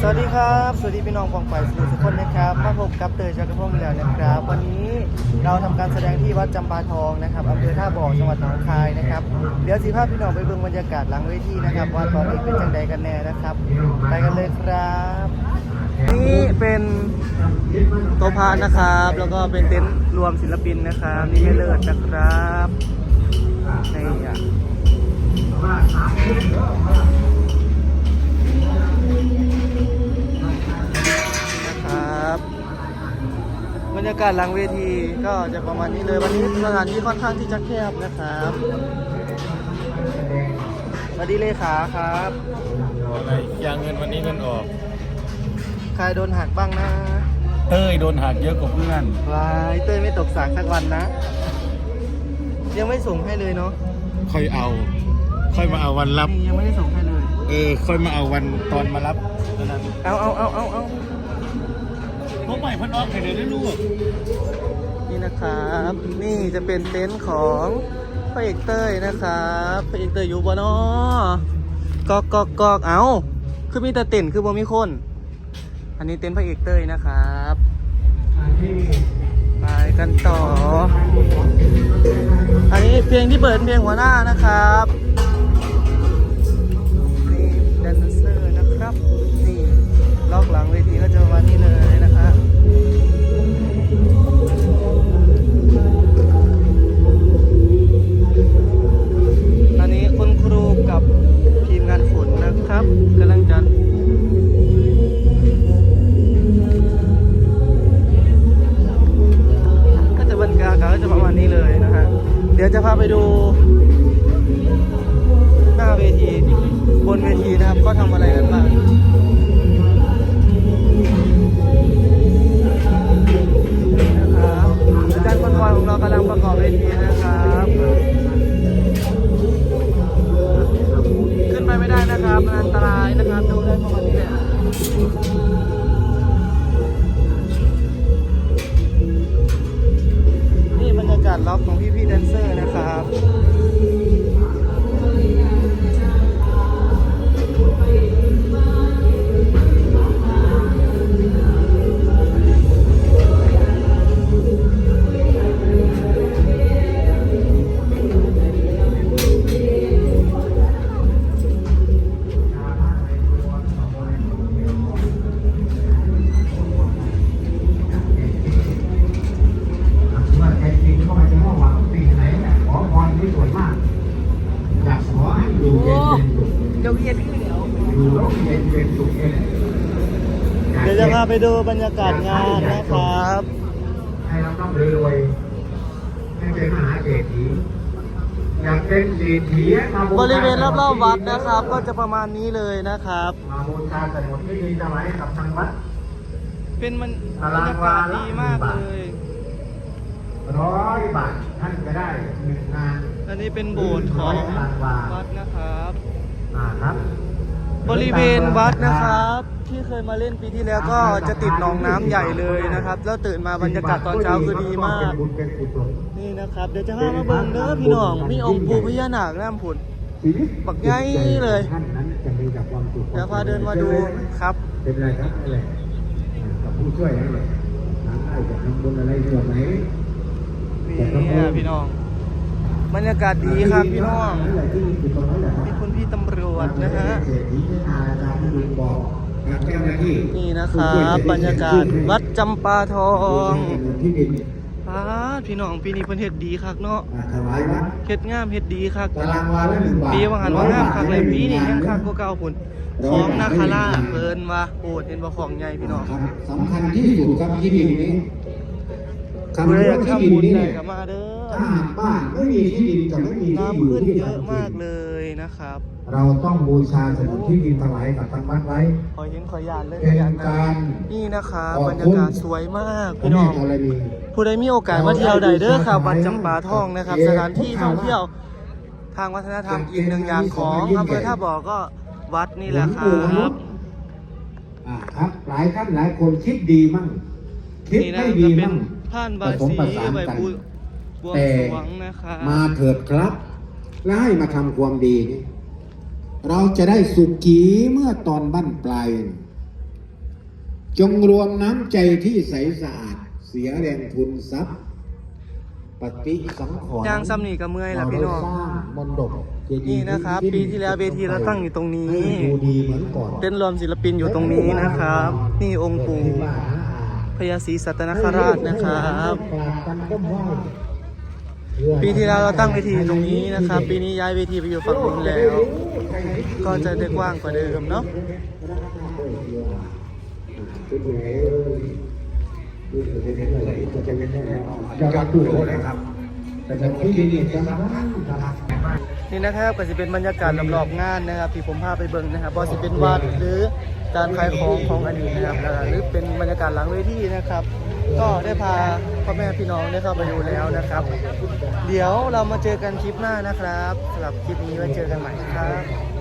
สวัสดีครับ สวัสดีพี่น้องฟองฝ่ายสุทุกคนนะครับ มาพบกับเตยจักรพงศ์อีกแล้วนะครับ วันนี้เราทำการแสดงที่วัดจำปาทองนะครับอำเภอท่าบ่อจังหวัดหนองคายนะครับ เดี๋ยวสีภาพพี่น้องไปเบิ่งบรรยากาศหลังเวทีนะครับ ว่าตอนนี้เป็นจังใดกันแน่นะครับ ไปกันเลยครับ นี่เป็นโต๊ะพานนะครับ แล้วก็เป็นเต็นท์รวมศิลปินนะครับ นี่ไม่เลิศนะครับนี่อะากาศหลังเวทีก็จะประมาณนี้เลยวันนี้สถานที่ค่อนข้างที่จะแคบนะครับสวัสดีเลขาครับอะไรยางเงินวันนี้เงินออก ใครโดนหักบ้างนะ เต้ยโดนหักเยอะกว่าเพื่อนวายเต้ยไม่ตกสากสักวันนะ ยังไม่ส่งให้เลยเนาะ ค่อยเอา ค่อยมาเอาวันรับนี่ยังไม่ได้ส่งให้เลย เออ ค่อยมาเอาวันตอนมารับเท่านั้นเอาเอาเอาเอาเอา พวใหม่พันออกให้เลยได้ลูกนี่นะครับ นี่จะเป็นเต็นท์ของพระเอกเต้ยนะครับพระเอกเต้ยอยู่บ่นาะกอกกอกกอกเอาคือมีแต่เต็นท์คือบ่มีคน อันนี้เต็นท์พระเอกเต้ยนะครับไปกันต่อ อันนี้เพลงที่เปิดเพลงหัวหน้านะครับ ดี๋ยวจะพาไปดู หน้าเวที บนเวทีนะครับ ก็ทำอะไรกันบ้างนะครับอาจารย์คนคอยของเรากำลังประกอบเวทีนะครับขึ้นไปไม่ได้นะครับมันอันตรายนะครับดูได้ประมาณนี้แหละ ล็อกของพี่พี่แดนเซอร์นะครับ เย็นเป็นสุขเองเดี๋ยวจะพาไปดูบรรยากาศงานนะครับให้เราต้องรวยๆให้เป็นมหาเศรษฐีอยากเป็นเศรษฐีมาชาบริเวณรอบๆวัดนะครับ ก็จะประมาณนี้เลยนะครับ มาบูชาสมุนที่ดีถวายให้กับทางวัด เป็นมันบรรยากาศดีมากเลยร้อยบาทท่านจะได้หนึ่งงาน อันนี้เป็นโบสถ์ของวัดนะครับ อ่าครับ บริเวณวัดนะครับ ที่เคยมาเล่นปีที่แล้วก็จะติดหนองน้ำใหญ่เลยนะครับ แล้วตื่นมาบรรยากาศตอนเช้าคือดีมาก นี่นะครับ เดี๋ยวจะพามาเบิ่งเด้อพี่น้อง มีองค์ปู่พญานาคน้ำผุดบักใหญ่เลยท่านนั้นจะมีแต่ความสุขเดี๋ยวพาเดินมาดูครับเป็นไรครับนั่นแหละอ่ากับผู้ช่วยนั่นแหละหาได้จะทำบุญอะไรส่วนไหนนี่พี่น้องบรรยากาศดีครับพี่น้องนั่น แหละที่อยู่ตรงนั้นแหละครับมีคุณพี่ตำรวจนะฮะเศรษฐีที่อาจารย์ที่ลุงบอกทางเจ้าหน้าที่นี่นะครับบรรยากาศวัดจำปาทองที่ดินป้าดพี่น้องปีนี้เพิ่นเฮ็ดดีคักเนาะอ่าถวายวัดเฮ็ดงามเฮ็ดดีคักตารางวาละหนึ่งบาทปีว่าหันว่างามคักเลยปีนี้ยังคักร้กอยบาทว่าเก่าพุ่นของนาคาราชเพิ่นว่าโอ้เห็นบ่ของใหญ่พี่น้องครับสำคัญที่สุดครับที่ดินนี้ผู้ใดอยากที่ทำดินบุญนี่ได้เนี่ยก็มาเด้อถ้าหากบ้านไม่มีที่ดินกับไม่มีที่น้ำอยู่ขึ้นที่เยอะทำกินมากเลย นะครับ เราต้องบูชาสมุนที่ดินถวายกับทางวัดไว้ ขอเห็นขอยานเลยขเป็อนยานนะการนี่นะครับขอบคุณบรรยากาศสวยมากพระพี่น้แม่องธรณี ผู้ใดมีโอกาสมาเที่ยวใดเด้อครับวัดจำปาทองนะครับ สถานที่ท่องเที่ยวทางวัฒนธรรมอีกหนึ่งอย่างของอำเภอท่าบ่อก็วัดนี่แหละครับ อ่าครับ หลายท่านหลายคนคิดดีมั่ง คิดนี่นะไม่ก็ดีเป็นมั่งผ่านผบายสมสีประสานใบกัน บุบวงแต่สรวงนะครับมาเถิดครับ และให้มาทำความดีนี่เราจะได้สุขีเมื่อตอนบั้นปลาย จงรวมน้ำใจที่ใสสะอาด เสียแรงทุนทรัพย์ปฏิสังขรณ์ยางซ้ำนี่ก็เมื่อยละพี่น้องเราได้สร้างมนดบเจดีย์นี่นะครับ ปีที่แล้วเวทีเราตั้งอยู่ตรงนี้ให้ดูดีเหมือนก่อนเต้นรวมศิลปินอยู่ตรงนี้นะครับ นี่องค์ปู่พญาศรีสัตนคราชนะครับ ปีที่แล้วเราตั้งเวทีตรงนี้นะครับ ปีนี้ย้ายเวทีไปอยู่ฝั่งนู้นแล้ว ก็จะได้กว้างกว่าเดิมเนาะจะรับดูเลยครับแต่จะที่นี่จะรับครับนี่นะครับก็จะเป็นบรรยากาศรอบๆงานนะครับ ที่ผมพาไปเบิ่งนะครับบอสิเป็นวัดหรือการขายของของอันนี้นะครับแล้วก็หรือเป็นบรรยากาศหลังเวทีนะครับ ก็ได้พาพ่อแม่พี่น้องได้เข้าไปดูแล้วนะครับ เดี๋ยวเรามาเจอกันคลิปหน้านะครับสำหรับคลิปนี้ไว้เจอกันใหม่ครับ